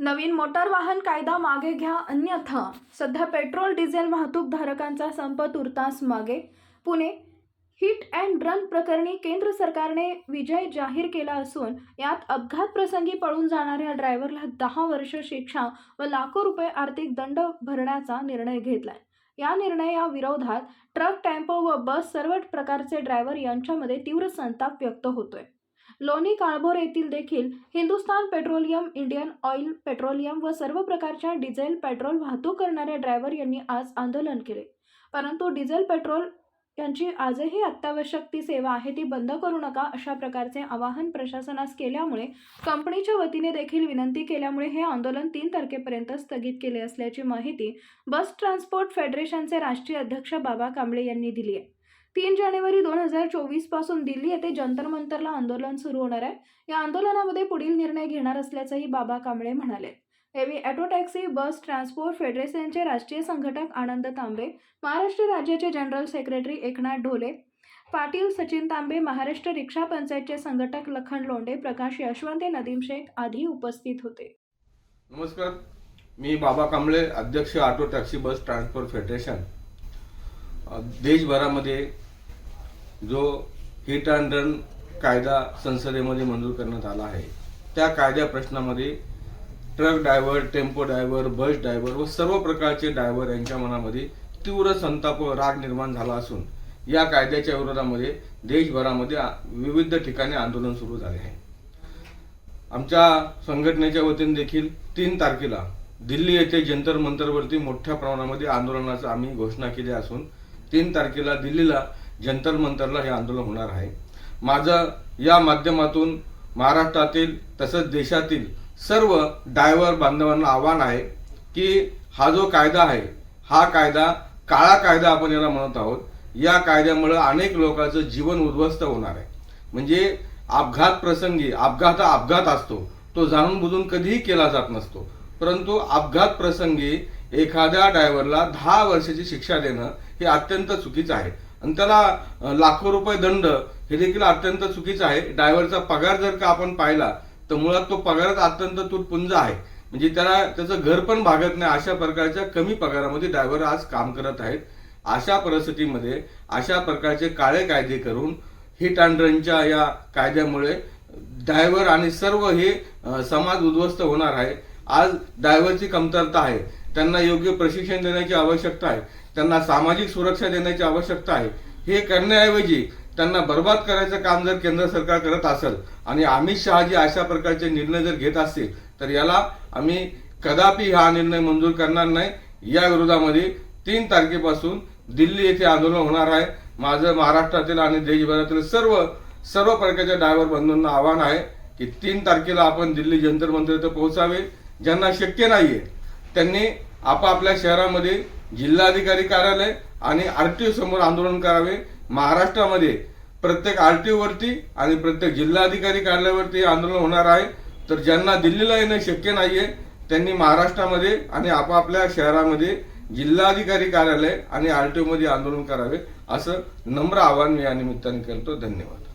नवीन motor वाहन कायदा मागे घ्या अन्यथा सध्या पेट्रोल डिझेल वाहतूक धारकांचा संप तुर्तास मागे. पुणे हिट अँड रन प्रकरणी केंद्र सरकारने विजय जाहीर केला असून यात अपघात प्रसंगी पळून जाणाऱ्या ड्रायव्हरला दहा वर्ष शिक्षा व लाखो रुपये आर्थिक दंड भरण्याचा निर्णय घेतलाय. या निर्णयाविरोधात ट्रक टेम्पो व बस सर्व प्रकारचे ड्रायव्हर यांच्यामध्ये तीव्र संताप व्यक्त होतोय. लोणी काळभोर येथील देखील Hindustan petroleum Indian oil petroleum व सर्व प्रकारच्या डिझेल पेट्रोल वाहतूक करणाऱ्या ड्रायव्हर यांनी आज आंदोलन केले. परंतु डिझेल पेट्रोल यांची आजही अत्यावश्यक ती सेवा आहे ती बंद करू नका अशा प्रकारचे आवाहन प्रशासनास केल्यामुळे कंपनीच्या वतीने देखील विनंती केल्यामुळे हे आंदोलन तीन तारखेपर्यंत स्थगित केले असल्याची माहिती बस ट्रान्सपोर्ट फेडरेशनचे राष्ट्रीय अध्यक्ष बाबा कांबळे यांनी दिली आहे. तीन जानेवारी दोन हजार चोवीसपासून दिल्ली येथे जंतर मंतरला आंदोलन सुरू होणार आहे. या आंदोलनामध्ये पुढील निर्णय घेणार असल्याचंही बाबा कांबळे म्हणाले. Heavy auto taxi bus transport फेडरेशनचे राष्ट्रीय संघटक आनंद तांबे महाराष्ट्र राज्याचे general secretary Eknath Dhole Patil Sachin Tambe Maharashtra rickshaw पंचायतचे संघटक लखन लोंडे प्रकाश यशवंते नदीम शेख आदी उपस्थित होते. नमस्कार. मी बाबा कांबळे अध्यक्ष auto taxi bus transport federation. देशभरामध्ये जो हिट अँड रन कायदा संसदेमध्ये मंजूर करण्यात आला आहे त्या कायद्या प्रश्नामध्ये truck driver tempo driver bus driver व सर्व प्रकारचे ड्रायव्हर यांच्या मनामध्ये तीव्र संताप व राग निर्माण झाला असून या कायद्याच्या विरोधामध्ये देशभरामध्ये विविध ठिकाणी आंदोलन सुरू झाले आहे. आमच्या संघटनेच्या वतीने देखील तीन तारखेला दिल्ली येथे जंतर मंतरवरती मोठ्या प्रमाणामध्ये आंदोलनाचं आम्ही घोषणा केली असून तीन तारखेला दिल्लीला जंतर मंतरला हे आंदोलन होणार आहे. माझं या माध्यमातून महाराष्ट्रातील तसंच देशातील सर्व ड्रायव्हर बांधवांना आव्हान आहे की हा जो कायदा आहे हा कायदा काळा कायदा आपण याला म्हणत आहोत या कायद्यामुळे अनेक लोकांचं जीवन उद्ध्वस्त होणार आहे. म्हणजे अपघात प्रसंगी अपघात हा अपघात असतो तो जाणून बुजून कधीही केला जात नसतो. परंतु अपघात प्रसंगी एखाद्या ड्रायव्हरला दहा वर्षाची शिक्षा देणं हे अत्यंत चुकीचं आहे. आणि त्याला लाखो रुपये दंड हे देखील अत्यंत चुकीचं आहे. ड्रायव्हरचा पगार जर का आपण पाहिला तर मुळात तो पगारात अत्यंत तुटपुंज आहे. म्हणजे त्याला त्याचं घर पण भागत नाही. अशा प्रकारच्या कमी पगारामध्ये ड्रायव्हर आज काम करत आहेत. अशा परिस्थितीमध्ये अशा प्रकारचे काळे कायदे करून हिट अँड रनच्या या कायद्यामुळे ड्रायव्हर आणि सर्व हे समाज उद्ध्वस्त होणार आहे. आज ड्रायव्हरची कमतरता आहे. त्यांना योग्य प्रशिक्षण देण्याची आवश्यकता आहे. त्यांना सामाजिक सुरक्षा देण्याची आवश्यकता आहे. हे करण्याऐवजी त्यांना बर्बाद करायचं काम जर केंद्र सरकार करत असेल आणि अमित शहाजी अशा प्रकारचे निर्णय जर घेत असतील तर याला आम्ही कदापि हा निर्णय मंजूर करणार नाही. या विरोधामध्ये तीन तारखेपासून दिल्ली येथे आंदोलन होणार आहे. माझं महाराष्ट्रातील आणि देशभरातील सर्व सर्व प्रकारच्या ड्रायव्हर बंधूंना आव्हान आहे की तीन तारखेला आपण दिल्ली जंतर मंतर इथं पोहोचावे ज्यांना शक्य नाहीये. त्यांनी आपापल्या शहरामध्ये जिल्हाधिकारी कार्यालय आणि आरटीओ समोर आंदोलन करावे. महाराष्ट्रामध्ये प्रत्येक आरटीओ वरती आणि प्रत्येक जिल्हाधिकारी कार्यालयावरती आंदोलन होणार आहे. तर ज्यांना दिल्लीला येणं शक्य नाहीये त्यांनी महाराष्ट्रामध्ये आणि आपापल्या शहरामध्ये जिल्हाधिकारी कार्यालय आणि आरटीओ मध्ये आंदोलन करावे असं नम्र आवाहन मी या निमित्ताने करतो. धन्यवाद.